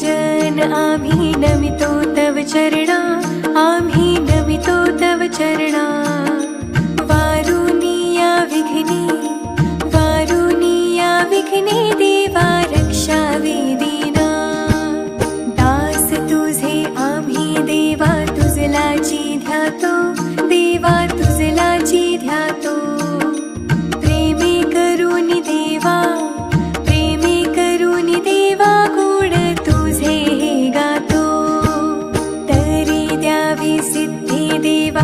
जन आम्ही नमितो तव चरणा आम्ही नमितो तव चरणा। वारुणीया विघ्नी वारुणीया विघ्ने देवा रक्षा विना दास ुजे आवा तुजला जी ध्यातो motiva.